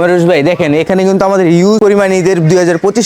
সমরেশ ভাই, দেখেন, এখানে কিন্তু আমাদের ইউজ পরিমাণ ঈদের দুই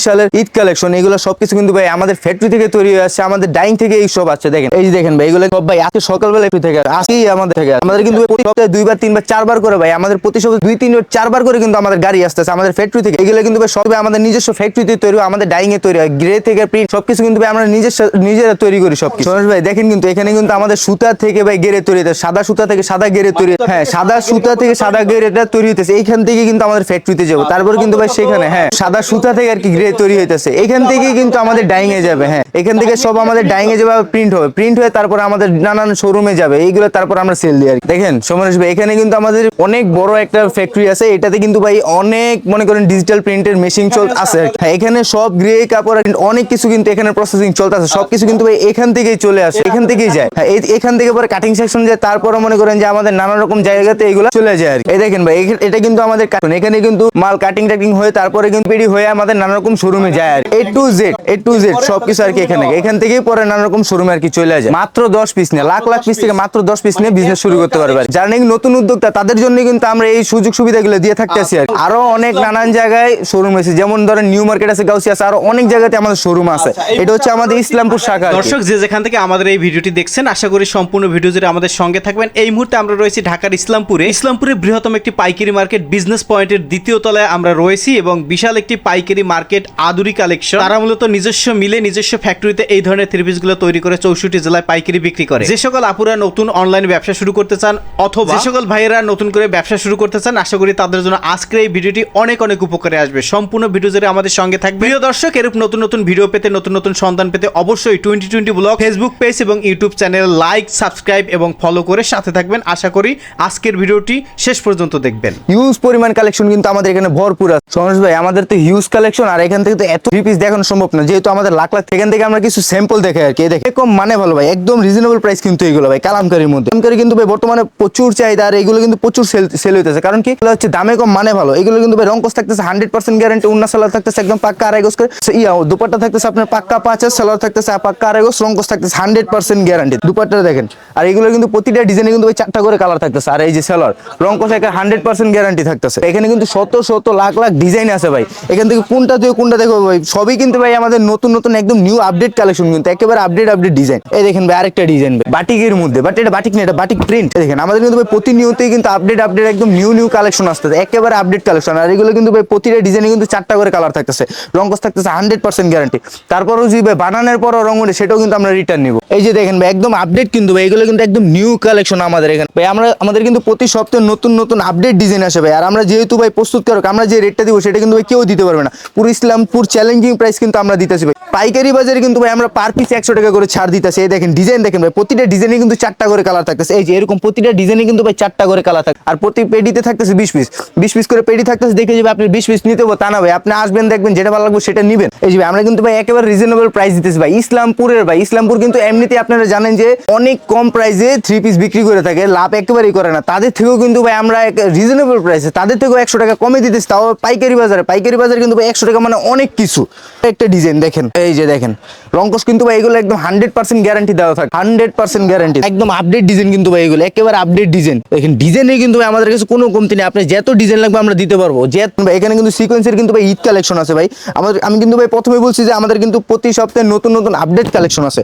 সালের ঈদ কালেকশন এগুলো সবকিছু কিন্তু ভাই আমাদের ফ্যাক্টরি থেকে তৈরি হয়ে আসছে, আমাদের ডাইং থেকে এই সব আছে, দেখেন। এই যে দেখেন ভাই, এগুলো সব ভাই আজকে সকালবেলা একটু থেকে, আজকেই আমাদের থেকে, আমাদের কিন্তু সপ্তাহে দুইবার, তিনবার, চারবার করে ভাই, আমাদের প্রতি সপ্তাহে দুই, তিনবার, চারবার করে কিন্তু আমাদের গাড়ি আসতেছে, আমাদের ফ্যাক্টরি থেকে। এগুলো কিন্তু ভাই সব আমাদের নিজস্ব ফ্যাক্টরিতে তৈরি আমাদের ডাইং এ তৈরি হয় গ্রে থেকে প্রিন্ট সবকিছু কিন্তু ভাই আমরা নিজস্ব নিজেরা তৈরি করি সব সমরেশ ভাই, দেখেন কিন্তু এখানে কিন্তু আমাদের সুতা থেকে ভাই গেরে তৈরি সাদা সুতা থেকে সাদা গেরে তৈরি হ্যাঁ সাদা সুতা থেকে সাদা গেরেটা তৈরি হইতেছে, এইখান থেকে কিন্তু আমাদের ফ্যাক্টরিতে যাব। তারপর কিন্তু ভাই সেখানে হ্যাঁ সাদা সুতা থেকে আর কি গ্রে তৈরি হইতেছে। এখান থেকে কিন্তু আমাদের ডাইং এ যাবে হ্যাঁ। এখান থেকে সব আমাদের ডাইং এ যাবে প্রিন্ট হবে প্রিন্ট হয়ে তারপর আমাদের নানান শোরুমে যাবে। এইগুলো তারপর আমরা সেল দিই আর দেখেন, সমরেশ ভাই, এখানে কিন্তু আমাদের অনেক বড় একটা ফ্যাক্টরি আছে। এটাতে কিন্তু ভাই অনেক, মনে করেন ডিজিটাল প্রিন্টের মেশিন চল আছে। হ্যাঁ এখানে সব গ্রে কাপড় অনেক কিছু কিন্তু এখানে প্রসেসিং চলতেছে সবকিছু কিন্তু ভাই এখান থেকেই চলে আসে, এখান থেকেই যায়। হ্যাঁ এখান থেকে পরে কাটিং সেকশন যায় তারপরে মনে করেন যে আমাদের নানা রকম জায়গাতে এগুলো চলে যায় আর। এই দেখেন ভাই এটা কিন্তু আমাদের কার্টুন এখানে কিন্তু মাল কাটিং টাটিং হয়ে তারপরে কিন্তু পেডি হয়ে আমাদের নানা রকম শোরুমে যায় আর A to Z A to Z সবকিছু আর কি এখানে। এখান থেকেই পরে নানা রকম শোরুমে আর কি চলে যায় মাত্র দশ পিস নিয়ে লাখ লাখ পিস থেকে মাত্র দশ পিস নিয়ে বিজনেস শুরু করতে পারবে যারা নাকি নতুন উদ্যোক্তা তাদের জন্য কিন্তু আমরা এই সুযোগ সুবিধাগুলো দিয়ে থাকতেছি আর আরও অনেক নানান জায়গায় শোরুম আছে। যেমন ধরেন নিউ মার্কেট আছে গাউসি আছে আরও অনেক জায়গাতে আমাদের শোরুম আছে। এটা হচ্ছে আমাদের ইসলামপুর শাখা দর্শক যে যেখান থেকে আমাদের এই ভিডিওটি দেখছেন আশা করি সম্পূর্ণ ভিডিও জুড়ে আমাদের সঙ্গে থাকবেন। এই মুহূর্তে আমরা রয়েছি ঢাকার ইসলামপুরে। ইসলামপুরের বৃহত্তম একটি পাইকারি মার্কেট বিজনেস পয়েন্টের দ্বিতীয় তলায় আমরা রয়েছি এবং বিশাল একটি পাইকারি মার্কেট আদুরি কালেকশন। তারা মূলত নিজস্ব মিলে নিজস্ব ফ্যাক্টরিতে এই ধরনের থ্রি গুলো তৈরি করে চৌষট্টি জেলায় পাইকারি বিক্রি করে। যে সকল আপুরা নতুন অনলাইন ব্যবসা শুরু করতে চান অথবা যে সকল ভাইয়েরা নতুন করে ব্যবসা শুরু করতে চান আশা করি তাদের জন্য আজকের এই ভিডিওটি অনেক অনেক উপকারে আসবে। সম্পূর্ণ ভিডিও জুড়ে আমাদের সঙ্গে থাকবে প্রিয় দর্শক এরূপ নতুন নতুন ভিডিও পেতে নতুন নতুন সন্ধান পেতে অবশ্যই twenty twenty blog Facebook page এবং ইউটিউব চ্যানেল লাইক সাবস্ক্রাইব এবং ফলো করে সাথে থাকবেন। আশা করি আজকের ভিডিওটি শেষ পর্যন্ত দেখবেন। হিউজ পরিমাণ কালেকশন কিন্তু আমাদের এখানে ভরপুর আছে। সমাজ ভাই, আমাদের তো হিউজ কালেকশন আর এখান থেকে তো এত থ্রি পিস দেখানো সম্ভব না। যেহেতু আমাদের লাখ লাখ, এখান থেকে আমরা কিছু স্যাম্পল দেখে আর কি। দেখে কম মানে ভালো ভাই, একদম রিজনেবল প্রাইস কিন্তু এগুলো ভাই, কালামকারির মধ্যে। কালামকারি কিন্তু ভাই, বর্তমানে প্রচুর চাহিদা, আর এগুলো কিন্তু প্রচুর সেল সেল হইতেছে। কারণ কি? এগুলো হচ্ছে দামে কম মানে ভালো। এগুলো কিন্তু ভাই রঙ্কস থাকতেছে হান্ড্রেড পার্সেন্ট গ্যারান্টি উন্না সালার থাকতেছে, একদম পাক্কা আড়াই গোস করে। ইয়া দুপাট্টা থাকতেছে আপনার পাক্কা পাঁচ হাজার সালোয়ার থাকতেছে পাক্কা আড়াই গোস রঙ্কস থাকতেছে হান্ড্রেড পার্সেন্ট গ্যারান্টি দুপাট্টা দেখেন। আর এগুলো কিন্তু প্রতিটা ডিজাইনে কিন্তু ভাই চারটা করে কালার থাকতেছে। আর এই যে সালোয়ার রঙ্কস একটা হান্ড্রেড পার্সেন্ট গ্যারান্টি থাকতেছে। এখানে কিন্তু শত শত লাখ লাখ ডিজাইন আছে ভাই। এখান থেকে কোনটা থেকে কোনটা দেখো ভাই, সবই কিন্তু ভাই আমাদের নতুন নতুন একদম নিউ আপডেট কালেকশন কিন্তু একেবারে আপডেট আপডেট ডিজাইন এই দেখেন ভাই আরেকটা ডিজাইন ভাই, বাটিকের মধ্যে বাট এটা বাটিক না, এটা বাটিক প্রিন্ট দেখেন, আমাদের কিন্তু ভাই প্রতিনিয়তই কিন্তু আপডেট আপডেট একদম নিউ নিউ কালেকশন আসতেছে, একেবারে আপডেট কালেকশন আর এগুলো কিন্তু ভাই প্রতিটা ডিজাইনে কিন্তু চারটা করে কালার থাকতেছে রঙ্কস থাকতেছে হান্ড্রেড পার্সেন্ট গ্যারান্টি তারপরও যদি ভাই বানানোর পরও রঙ ওঠে, সেটাও কিন্তু আমরা রিটার্ন নিব। এই যে দেখেন ভাই, একদম আপডেট কিন্তু ভাই, এগুলো কিন্তু একদম নিউ কালেকশন আমাদের এখানে। ভাই, আমরা, আমাদের কিন্তু প্রতি সপ্তাহে নতুন নতুন আপডেট ডিজাইন আসে ভাই। আর আমরা যেহেতু ভাই প্রস্তুতকারক আমরা যে রেটটা দিব সেটা কিন্তু কেউ দিতে পারবে না। পুরো ইসলামপুর চ্যালেঞ্জিং প্রাইস কিন্তু আমরা দিতেছি ভাই। পাইকারি বাজারে কিন্তু ভাই আমরা পার পিস একশো টাকা করে ছাড় দিতেছি। এই দেখেন ডিজাইন দেখেন ভাই, প্রতিটা ডিজাইনে কিন্তু চারটা করে কালার থাকতেছে। এই যে, এরকম প্রতিটা ডিজাইনে কিন্তু ভাই চারটা করে কালার থাকে আর প্রতি পেডিতে থাকতেছে বিশ পিস বিশ পিস করে পেডি থাকতেছে, দেখে যাবে আপনি বিশ পিস নিতে তা না ভাই। আপনি আসবেন, দেখবেন, যেটা ভালো লাগবে সেটা নিবেন। এই যে আমরা কিন্তু ভাই একেবারে রিজনেবল প্রাইস দিতেছি ভাই। ইসলামপুরের ভাই, ইসলামপুর কিন্তু এমনিতে আপনারা জানেন যে অনেক কম প্রাইসে থ্রি পিস বিক্রি করে থাকে। লাভ একেবারেই করে না। তাদের থেকেও কিন্তু ভাই আমরা রিজনেবল প্রাইসে তাদের থেকেও একশো টাকা কমে দিতেছি, তাও পাইকারি বাজারে। পাইকারি বাজারে কিন্তু ভাই একশো টাকা মানে অনেক কিছু। একটা ডিজাইন দেখেন, এই যে দেখেন রঙ্কস কিন্তু ভাই এগুলো একদম হান্ড্রেড পার্সেন্ট গ্যারান্টি দেওয়া থাকে, হান্ড্রেড পার্সেন্ট গ্যারান্টি একদম আপডেট ডিজাইন কিন্তু ভাই এগুলো, একেবারে আপডেট ডিজাইন দেখেন ডিজাইনে কিন্তু ভাই আমাদের কাছে কোনো কমতি নেই, আপনি যত ডিজাইন লাগবে আমরা দিতে পারব। যে এখানে কিন্তু সিকোয়েন্সের কিন্তু ভাই ঈদ কালেকশন আছে ভাই। আমাদের, আমি কিন্তু ভাই প্রথমে বলছি যে আমাদের কিন্তু প্রতি সপ্তাহে নতুন নতুন আপডেট কালেকশন আছে।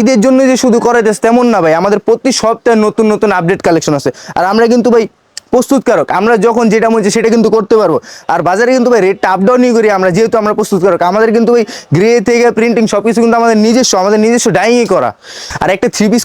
ঈদের জন্য যে শুধু করাইতেছে তেমন না ভাই, আমাদের প্রতি সপ্তাহে নতুন নতুন আপডেট কালেকশন আছে। আর আমরা কিন্তু ভাই প্রস্তুতকারক। আমরা যখন যেটা মনে সেটা কিন্তু করতে পারব। আর বাজারে কিন্তু ভাই রেটটা আপ ডাউনই করি আমরা, যেহেতু আমরা প্রস্তুতকারক, আমাদের কিন্তু ওই গ্রে থেকে প্রিন্টিং সব কিছু কিন্তু আমাদের নিজস্ব আমাদের নিজস্ব ডাইংই করা। আর একটা থ্রি পিস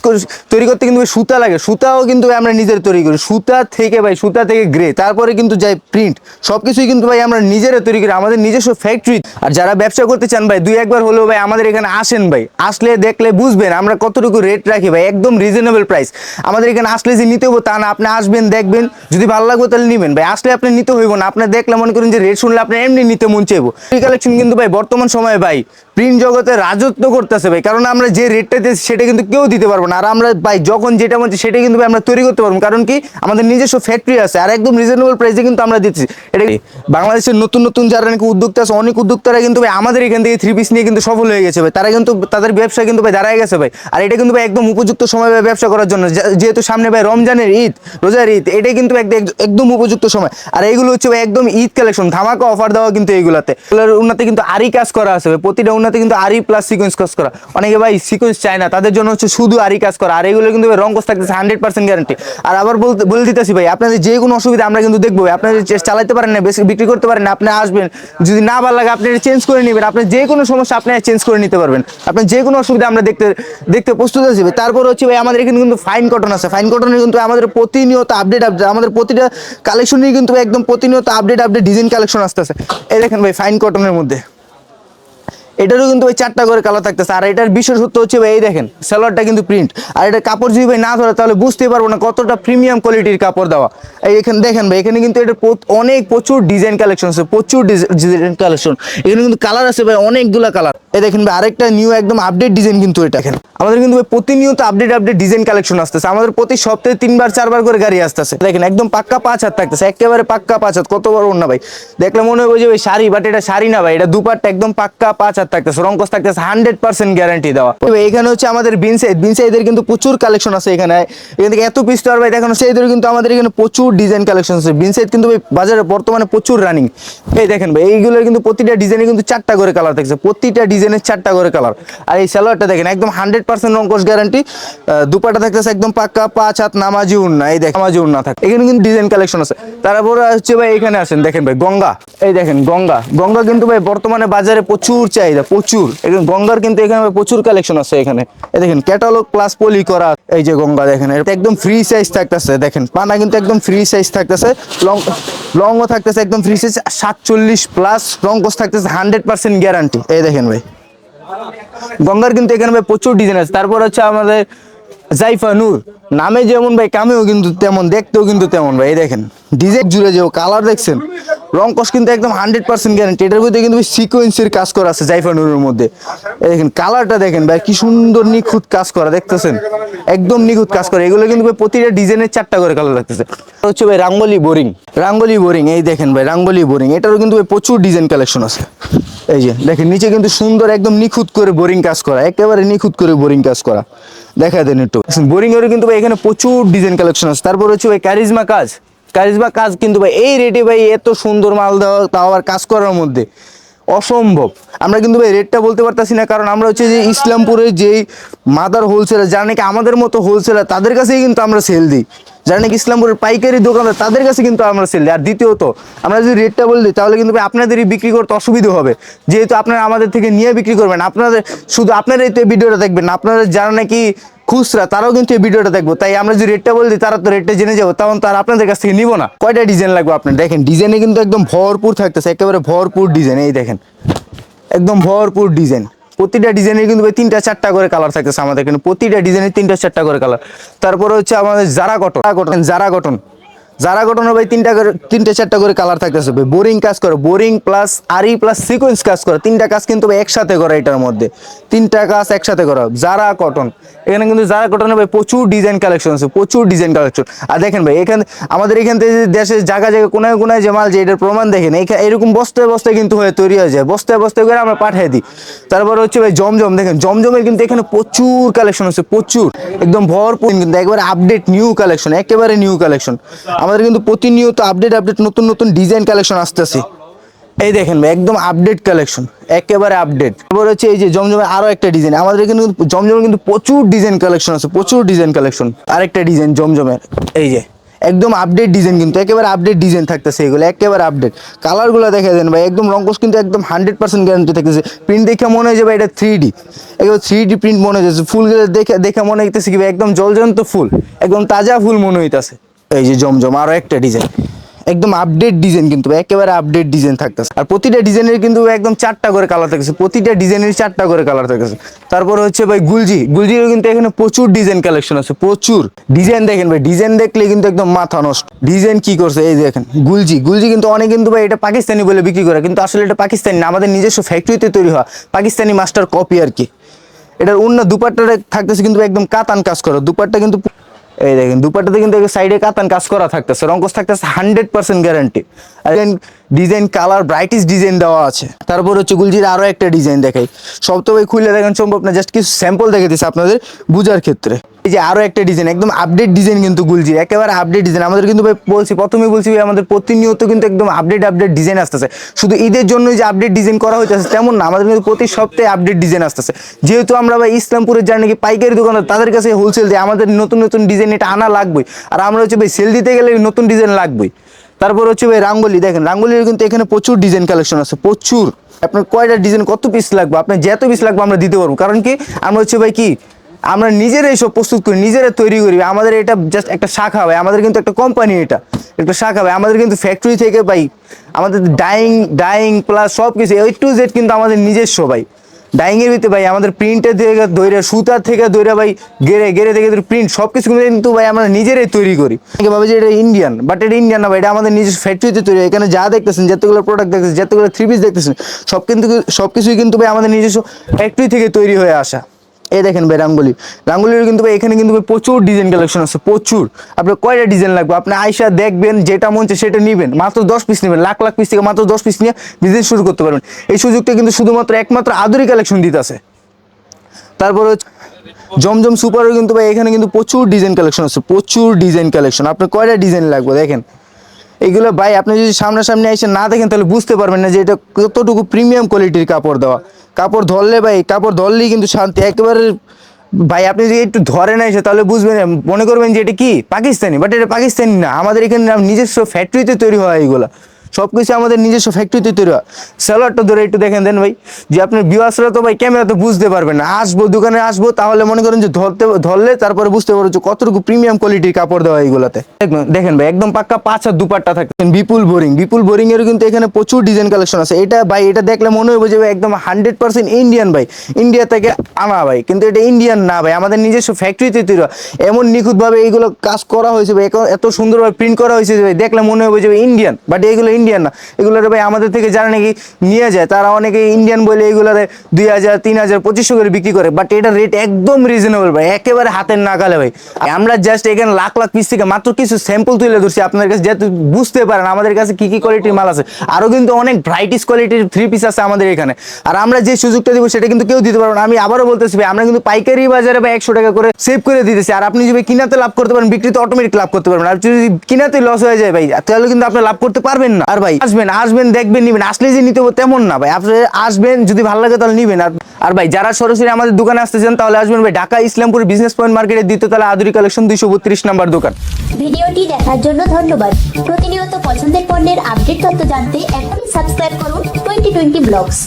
তৈরি করতে কিন্তু সুতা লাগে। সুতাও কিন্তু আমরা নিজের তৈরি করি। সুতা থেকে ভাই, সুতা থেকে গ্রে তারপরে কিন্তু যাই প্রিন্ট সব কিছুই কিন্তু ভাই আমরা নিজেরা তৈরি করি, আমাদের নিজস্ব ফ্যাক্টরি আর যারা ব্যবসা করতে চান ভাই, দুই একবার হলেও ভাই আমাদের এখানে আসেন ভাই। আসলে দেখলে বুঝবেন, আমরা কতটুকু রেট রাখি ভাই, একদম রিজনেবল প্রাইস আমাদের এখানে আসলে যে নিতে হব তা না, আপনি আসবেন, দেখবেন যদি ভালো লাগবে তাহলে নেবেন। ভাই, আসলে আপনি নিতে হইব না। আপনি দেখলে মনে করেন যে রেট শুনলে আপনি এমনি নিতে মন চাইব। এই কালেকশন কিন্তু ভাই, বর্তমান সময়ে ভাই প্রিন্ট জগতে রাজত্ব করতেছে ভাই। কারণ আমরা যে রেটটা দিয়েছি, সেটা কিন্তু কেউ দিতে পারব না। আর আমরা ভাই, যখন যেটা চাই সেটা কিন্তু ভাই আমরা তৈরি করতে পারব। কারণ কি? আমাদের নিজস্ব ফ্যাক্টরি আছে। আর একদম রিজনেবল প্রাইসে কিন্তু আমরা দিচ্ছি। এটা? বাংলাদেশের নতুন নতুন যারা নাকি উদ্যোক্তা আছে, অনেক উদ্যোক্তারা কিন্তু ভাই, আমাদের এখান থেকে থ্রি পিস নিয়ে কিন্তু সফল হয়ে গেছে ভাই। তারা কিন্তু, তাদের ব্যবসা কিন্তু ভাই দাঁড়ায় গেছে ভাই। আর এটা কিন্তু ভাই একদম উপযুক্ত সময় ভাই ব্যবসা করার জন্য। যেহেতু সামনে ভাই রমজানের ঈদ, রোজার ঈদ এটাই কিন্তু থাকতে একদম উপযুক্ত সময়। আর এইগুলো হচ্ছে ভাই একদম ঈদ কালেকশন ধামাকা অফার দেওয়া কিন্তু এইগুলাতে। উন্নতে কিন্তু আরি কাজ করা আছে প্রতিটা উন্নতে কিন্তু আরি প্লাস সিকোয়েন্স কাজ করা। অনেকে ভাই সিকোয়েন্স চায় না, তাদের জন্য হচ্ছে শুধু আরি কাজ করা। আর এগুলো কিন্তু রং কাজ থাকতেছে হান্ড্রেড পার্সেন্ট গ্যারান্টি আর আবার বলতে বলে দিতেছি ভাই, আপনাদের যে কোনো অসুবিধা আমরা কিন্তু দেখব। আপনারা যে চালাতে পারেন না, বেশি বিক্রি করতে পারেন না, আপনি আসবেন। যদি না ভালো লাগে, আপনি চেঞ্জ করে নেবেন। আপনি যে কোনো সমস্যা আপনি চেঞ্জ করে নিতে পারবেন। আপনার যে কোনো অসুবিধা আমরা দেখতে দেখতে প্রস্তুত আছি। তারপর হচ্ছে ভাই আমাদের এখানে কিন্তু ফাইন কটন আছে। ফাইন কটনের কিন্তু আমাদের প্রতিনিয়ত আপডেট আপডেট আমাদের প্রতিটা কালেকশনই কিন্তু একদম প্রতিনিয়ত আপডেট আপডেট ডিজাইন কালেকশন আসতেছে। এই দেখেন ভাই ফাইন কটনের মধ্যে। এটারও কিন্তু ওই চারটা করে কালার থাকতেছে। আর এটার বিশেষত্ব হচ্ছে ভাই, এই দেখেন, সালোয়ারটা কিন্তু প্রিন্ট আর এটা কাপড় যদি ভাই না ধরে, তাহলে বুঝতেই পারব না কতটা প্রিমিয়াম কোয়ালিটির কাপড় দেওয়া। এই এখানে, দেখেন ভাই, এখানে কিন্তু এটা অনেক প্রচুর ডিজাইন কালেকশন আছে, প্রচুর ডিজাইন কালেকশন এখানে কিন্তু কালার আছে ভাই, অনেকগুলা কালার এই দেখেন ভাই, আরেকটা নিউ একদম আপডেট ডিজাইন কিন্তু এটা দেখেন। আমাদের কিন্তু প্রতিনিয়ত আপডেট আপডেট ডিজাইন কালেকশন আসতেছে। আমাদের প্রতি সপ্তাহে তিনবার, চারবার করে গাড়ি আসতেছে। দেখেন, একদম পাক্কা পাঁচ হাত থাকতেছে, একেবারে পাক্কা পাঁচ হাত। কত বড় না ভাই? দেখলে মনে হবে যে ভাই শাড়ি বাট এটা শাড়ি না ভাই, এটা দুপাটটা একদম পাক্কা পাঁচ হাত থাকতেছে রঙ্কস থাকতেছে হান্ড্রেড পার্সেন্ট গ্যারান্টি দেওয়া। এখানে হচ্ছে আমাদের বিনসাইড বিনসাইডের কিন্তু প্রচুর কালেকশন আছে এখানে। এখান থেকে এত পিস তো আর ভাই দেখানো, সেইদের কিন্তু আমাদের এখানে প্রচুর ডিজাইন কালেকশন আছে। বিনসাইড কিন্তু ভাই বাজারে বর্তমানে প্রচুর রানিং এই দেখেন ভাই, এইগুলোর কিন্তু প্রতিটা ডিজাইনে কিন্তু চারটা করে কালার থাকছে। প্রতিটা ডিজাইনের চারটা করে কালার। আর এই সালোয়ারটা দেখেন, একদম হান্ড্রেড পার্সেন্ট রঙ্কস গ্যারান্টি। দুপাটা থাকতেছে একদম পাক্কা, পাঁচ হাত নামাজি উন্না, এই দেখেন, নামাজি উন্না থাকে। এখানে কিন্তু ডিজাইন কালেকশন আছে। তারপরে হচ্ছে ভাই এখানে আসেন দেখেন ভাই, গঙ্গা। এই দেখেন, গঙ্গা। গঙ্গা কিন্তু ভাই বর্তমানে বাজারে প্রচুর চাহিদা, প্রচুর। এখানে গঙ্গার কিন্তু এখানে প্রচুর কালেকশন আছে এখানে। এই দেখেন ক্যাটালগ প্লাস পলি করা, এই যে গঙ্গা দেখেন, এটা একদম ফ্রি সাইজ থাকতেছে, দেখেন। পানা কিন্তু একদম ফ্রি সাইজ থাকতেছে। লং, লংও থাকতেছে একদম ফ্রি সাইজ সাতচল্লিশ প্লাস রঙ্কস থাকতেছে, হান্ড্রেড পার্সেন্ট গ্যারান্টি এই দেখেন ভাই। গঙ্গার কিন্তু এখানে ভাই প্রচুর ডিজাইন আছে। তারপর হচ্ছে আমাদের জাইফা নূর নামে যেমন ভাই কামেও কিন্তু তেমন, দেখতেও কিন্তু তেমন ভাই দেখেন। ডিজাইন জুড়ে যেও কালার দেখছেন, রং কস কিন্তু একদম হান্ড্রেড পার্সেন্ট গ্যারান্টি এটার মধ্যে কিন্তু সিকোয়েন্সের কাজ করা আছে জাইফা নূরের মধ্যে দেখেন কালারটা দেখেন ভাই, কি সুন্দর নিখুঁত কাজ করা, দেখতেছেন? একদম নিখুঁত কাজ করা। এগুলো কিন্তু ভাই প্রতিটা ডিজাইনের চারটা করে কালার লাগতেছে হচ্ছে ভাই রাঙ্গলি বোরিং। রাঙ্গলি বোরিং, এই দেখেন ভাই, রাঙ্গলি বোরিং। এটারও কিন্তু ভাই প্রচুর ডিজাইন কালেকশন আছে। এই যে, দেখেন, নিচে কিন্তু সুন্দর একদম নিখুঁত করে বোরিং কাজ করা, একেবারে নিখুঁত করে বোরিং কাজ করা। দেখা দেন একটু। বোরিং এর কিন্তু ভাই এখানে প্রচুর ডিজাইন কালেকশন আছে। তারপর হচ্ছে ভাই কারিজমা কাজ। কারিজমা কাজ কিন্তু ভাই, এই রেটে ভাই এত সুন্দর মাল দেওয়া তাও আবার কাজ করার মধ্যে অসম্ভব। আমরা কিন্তু ভাই রেটটা বলতে পারতাছি না, কারণ আমরা হচ্ছে যে ইসলামপুরের যেই মাদার হোলসেলার যারা নাকি আমাদের মতো হোলসেলার তাদের কাছেই কিন্তু আমরা সেল দিই। যারা নাকি ইসলামপুরের পাইকারি দোকানদার, তাদের কাছে কিন্তু আমরা সেল দিই। আর দ্বিতীয়ত, আমরা যদি রেটটা বলে তাহলে কিন্তু ভাই আপনাদেরই বিক্রি করতে অসুবিধা হবে। যেহেতু আপনারা আমাদের থেকে নিয়ে বিক্রি করবেন, আপনাদের শুধু আপনারাই তো ভিডিওটা দেখবেন, আপনারা যারা নাকি খুচরা, তারাও কিন্তু এই ভিডিওটা দেখব। তাই আমরা যদি রেটটা বলি তারা তো রেটটা জেনে যাব, তখন তার আপনাদের কাছ থেকে নিবো না। কয়টা ডিজাইন লাগবে আপনার? দেখেন ডিজাইনে কিন্তু একদম ভরপুর থাকতেছে, একেবারে ভরপুর ডিজাইন এই দেখেন। একদম ভরপুর ডিজাইন প্রতিটা ডিজাইনের কিন্তু ভাই তিনটা, চারটা করে কালার থাকতেছে আমাদের কিন্তু প্রতিটা ডিজাইনের তিনটা, চারটা করে কালার তারপরে হচ্ছে আমাদের Zara cotton Zara cotton Zara cotton Zara কটনের ভাই, তিনটা করে, তিনটা, চারটা করে কালার থাকতেছে ভাই। বোরিং কাজ করে boring plus aari plus sequence কাজ করে। তিনটা কাজ কিন্তু ভাই একসাথে করা এটার মধ্যে। তিনটা কাজ একসাথে করা। যারা কটন এখানে কিন্তু যারা কটনে ভাই প্রচুর ডিজাইন কালেকশন আছে, প্রচুর ডিজাইন কালেকশন আর দেখেন ভাই, এখানে, আমাদের এখান থেকে যে দেশের জায়গা জায়গা, কোনায় কোনায় যে মাল যে এটার প্রমাণ দেখেন এখানে এরকম বস্তায় বস্তায় কিন্তু হয়ে তৈরি হয়ে যায়। বস্তায় বস্তায় করে আমরা পাঠিয়ে দিই। তারপর হচ্ছে ভাই জমজম, দেখেন জমজমের কিন্তু এখানে প্রচুর কালেকশন আছে, প্রচুর। একদম ভরপুর, কিন্তু একবারে আপডেট নিউ কালেকশন একেবারে নিউ কালেকশন আমাদের কিন্তু প্রতিনিয়ত আপডেট আপডেট নতুন নতুন ডিজাইন কালেকশন আসতেছে। এই দেখেন ভাই, একদম আপডেট কালেকশন একেবারে আপডেট তারপর হচ্ছে এই যে জমজমের আরও একটা ডিজাইন আমাদের এখানে কিন্তু জমজমের কিন্তু প্রচুর ডিজাইন কালেকশন আছে, প্রচুর ডিজাইন কালেকশন আরেকটা ডিজাইন জমজমের, এই যে, একদম আপডেট ডিজাইন কিন্তু, একেবারে আপডেট ডিজাইন থাকতেছে এগুলো, একেবারে আপডেট কালারগুলো দেখে দেন ভাই, একদম রঙ্কস কিন্তু একদম হান্ড্রেড পার্সেন্ট গ্যারান্টি থাকতেছে। প্রিন্ট দেখে মনে হয় যে ভাই এটা থ্রি ডি একেবারে থ্রি ডি প্রিন্ট মনে হইতেছে ফুলগুলো দেখে দেখে মনে হইতেছে কি ভাই, একদম জলজন্ত ফুল, একদম তাজা ফুল মনে হইতেছে। এই যে জমজম, আরও একটা ডিজাইন একদম আপডেট ডিজাইন কিন্তু, একেবারে আপডেট ডিজাইন থাকতেছে। আর প্রতিটা ডিজাইনের কিন্তু একদম চারটা করে কালার থাকতেছে। প্রতিটা ডিজাইনের চারটা করে কালার থাকতেছে। তারপর হচ্ছে ভাই গুলজি। গুলজিরও কিন্তু এখানে প্রচুর ডিজাইন কালেকশন আছে, প্রচুর। ডিজাইন দেখেন ভাই ডিজাইন দেখলে কিন্তু একদম মাথা নষ্ট। ডিজাইন কি করছে? এই দেখেন, গুলজি। গুলজি কিন্তু অনেক কিন্তু ভাই এটা পাকিস্তানি বলে বিক্রি করে, কিন্তু আসলে এটা পাকিস্তানি না। আমাদের নিজস্ব ফ্যাক্টরিতে তৈরি হওয়া। পাকিস্তানি মাস্টার কপি আর কি। এটার অন্য দুপাট্টাটা থাকতেছে কিন্তু একদম কাতান কাজ করা। দুপাট্টা কিন্তু এই দেখেন দুপাটাতে কিন্তু সাইডে কাতান কাজ করা থাকতেছে রঙ্কস থাকতেছে hundred percent guarantee design, colour ব্রাইটিস design দেওয়া আছে। তারপর হচ্ছে গুলজির আরও একটা ডিজাইন দেখাই। সব তো ভাই খুলে দেখেন সম্ভব না জাস্ট কিছু স্যাম্পল দেখে দিচ্ছে আপনাদের বোঝার ক্ষেত্রে। এই যে আরও একটা ডিজাইন, একদম আপডেট ডিজাইন কিন্তু গুলজির, একেবারে আপডেট ডিজাইন। আমাদের কিন্তু ভাই বলছি, প্রথমেই বলছি ভাই, আমাদের প্রতিনিয়ত কিন্তু একদম আপডেট আপডেট ডিজাইন আসতেছে। শুধু ঈদের জন্য যে আপডেট ডিজাইন করা হইতেছে তেমন না, আমাদের কিন্তু প্রতি সপ্তাহে আপডেট ডিজাইন আসতেছে। যেহেতু আমরা ভাই ইসলামপুরের যারা নাকি পাইকারি দোকানদার, তাদের কাছে হোলসেল দেয় আমাদের নতুন নতুন ডিজাইন এটা আনা লাগবেই। আর আমরা হচ্ছে ভাই সেল দিতে গেলে নতুন ডিজাইন লাগবেই। তারপর হচ্ছে ভাই রাঙ্গলি, দেখেন রাঙ্গলির কিন্তু এখানে প্রচুর ডিজাইন কালেকশন আছে, প্রচুর। আপনার কয়টা ডিজাইন কত পিস লাগবে? আপনার যত পিস লাগবে আমরা দিতে পারব। কারণ কি? আমরা হচ্ছে ভাই কি? আমরা নিজেরাই সব প্রস্তুত করি নিজেরা তৈরি করি। আমাদের এটা জাস্ট একটা শাখা হয় আমাদের কিন্তু একটা কোম্পানি এটা। একটা শাখা ভাই, আমাদের কিন্তু ফ্যাক্টরি থেকে ভাই, আমাদের ডাইং ডাইং প্লাস সব কিছু এই টু জেড কিন্তু আমাদের নিজস্ব ভাই। ডাইংয়ের ভিতরে ভাই, আমাদের প্রিন্টের থেকে দইরা সুতার থেকে দইরা ভাই গেরে গেরে থেকে প্রিন্ট সব কিছু কিন্তু ভাই আমরা নিজেরাই তৈরি করি ভাবে যে এটা ইন্ডিয়ান বাট এটা ইন্ডিয়ান না ভাই, এটা আমাদের নিজের ফ্যাক্টরিতে তৈরি। এখানে যা দেখতেছেন, যতগুলো প্রোডাক্ট দেখতেছেন, যতগুলো থ্রি পিস দেখতেছেন, সব কিন্তু সব কিছুই কিন্তু ভাই আমাদের নিজস্ব ফ্যাক্টরি থেকে তৈরি হয়ে আসা এই দেখেন ভাই রাঙ্গুলি। রাঙ্গুলির কিন্তু ভাই এখানে কিন্তু প্রচুর ডিজাইন কালেকশন আছে, প্রচুর। আপনার কয়টা ডিজাইন লাগবে? আপনি আইসা দেখবেন, যেটা মন সেটা নেবেন। মাত্র দশ পিস নেবেন, লাখ লাখ পিস থেকে মাত্র দশ পিস নিয়ে বিজনেস শুরু করতে পারবেন। এই সুযোগটা কিন্তু শুধুমাত্র একমাত্র আদুরি কালেকশন দিতেছে তারপর হচ্ছে জমজম সুপারের কিন্তু ভাই এখানে কিন্তু প্রচুর ডিজাইন কালেকশন আছে, প্রচুর ডিজাইন কালেকশন আপনার কয়টা ডিজাইন লাগবে দেখেন? এইগুলো ভাই, আপনি যদি সামনাসামনি এসে না দেখেন, তাহলে বুঝতে পারবেন না যে এটা কতটুকু প্রিমিয়াম কোয়ালিটির কাপড় দেওয়া। কাপড় ধরলে ভাই, কাপড় ধরলেই কিন্তু শান্তি। একেবারে ভাই, আপনি যদি একটু ধরে না এসে, তাহলে বুঝবেন, মনে করবেন যে এটা কি? পাকিস্তানি বাট এটা পাকিস্তানি না। আমাদের এখানে নিজস্ব ফ্যাক্টরিতে তৈরি হয় এইগুলা সব কিছু আমাদের নিজস্ব ফ্যাক্টরিতে তৈরি হয়। স্যালাডটা ধরে একটু দেখেন, দেন ভাই, যে আপনার বিওয়াসরা তো ভাই ক্যামেরা তো বুঝতে পারবেন না। আসব, দোকানে আসব, তাহলে মনে করেন যে ধরতে, ধরলে তারপরে বুঝতে পারব কতটুকু প্রিমিয়াম কোয়ালিটির কাপড় দেওয়া এইগুলাতে দেখেন ভাই, একদম পাক্কা পাঁচ আর দুপাট্টা থাকে। বিপুল বোরিং বিপুল বোরিং এর কিন্তু এখানে প্রচুর ডিজাইন কালেকশন আছে। এটা ভাই, এটা দেখলে মনে হবে যে একদম হান্ড্রেড পার্সেন্ট ইন্ডিয়ান ভাই। ইন্ডিয়া থেকে আনা ভাই, কিন্তু এটা ইন্ডিয়ান না ভাই, আমাদের নিজস্ব ফ্যাক্টরিতে তৈরি। এমন নিখুঁতভাবে এইগুলো কাজ করা হয়েছে ভাই, এত- সুন্দরভাবে প্রিন্ট করা হয়েছে ভাই, দেখলে মনে হবে যে ইন্ডিয়ান বাট এগুলো ইন্ডিয়ান না। এগুলো ভাই আমাদের থেকে যারা নাকি নিয়ে যায়, তারা অনেকে ইন্ডিয়ান বলে এগুলোরে দুই হাজার, তিন হাজার, পঁচিশশো করে বিক্রি করে। বাট এটা রেট একদম রিজনেবল ভাই, একেবারে হাতের নাগালে ভাই। আমরা জাস্ট এখানে লাখ লাখ পিস থেকে মাত্র কিছু স্যাম্পল তুলে ধরছি আপনার কাছে, যাতে বুঝতে পারেন আমাদের কাছে কি কি কোয়ালিটির মাল আছে। আরও কিন্তু অনেক ব্রাইটিস কোয়ালিটির থ্রি পিস আছে আমাদের এখানে। আর আমরা যে সুযোগটা দিব সেটা কিন্তু কেউ দিতে পারব না। আমি আবারও বলতেছি ভাই, আমরা কিন্তু পাইকারি বাজারে বা একশো টাকা করে সেভ করে দিতেছি। আর আপনি যদি কিনাতে লাভ করতে পারেন, বিক্রিতে অটোমেটিক লাভ করতে পারবেন। আর যদি কিনাতে লস হয়ে যায় ভাই, তাহলে কিন্তু আপনি লাভ করতে পারবেন না। আর ভাই, আসবেন আসবেন, দেখবেন, নিবেন। আসলে যে নিতে তেমন না ভাই। আপনি আসবেন, যদি ভালো লাগে তাহলে নিবেন। আর আর ভাই, যারা সরাসরি আমাদের দোকানে আসতে চান, তাহলে আসবেন ভাই ঢাকা ইসলামপুর বিজনেস পয়েন্ট মার্কেটের দ্বিতীয় তলা আদুরি কালেকশন দুইশো বত্রিশ নাম্বার দোকান। ভিডিওটি দেখার জন্য ধন্যবাদ। প্রতিনিয়ত পছন্দের পণ্যের আপডেট তথ্য জানতে এখনই সাবস্ক্রাইব করুন টোয়েন্টি টোয়েন্টি ব্লগস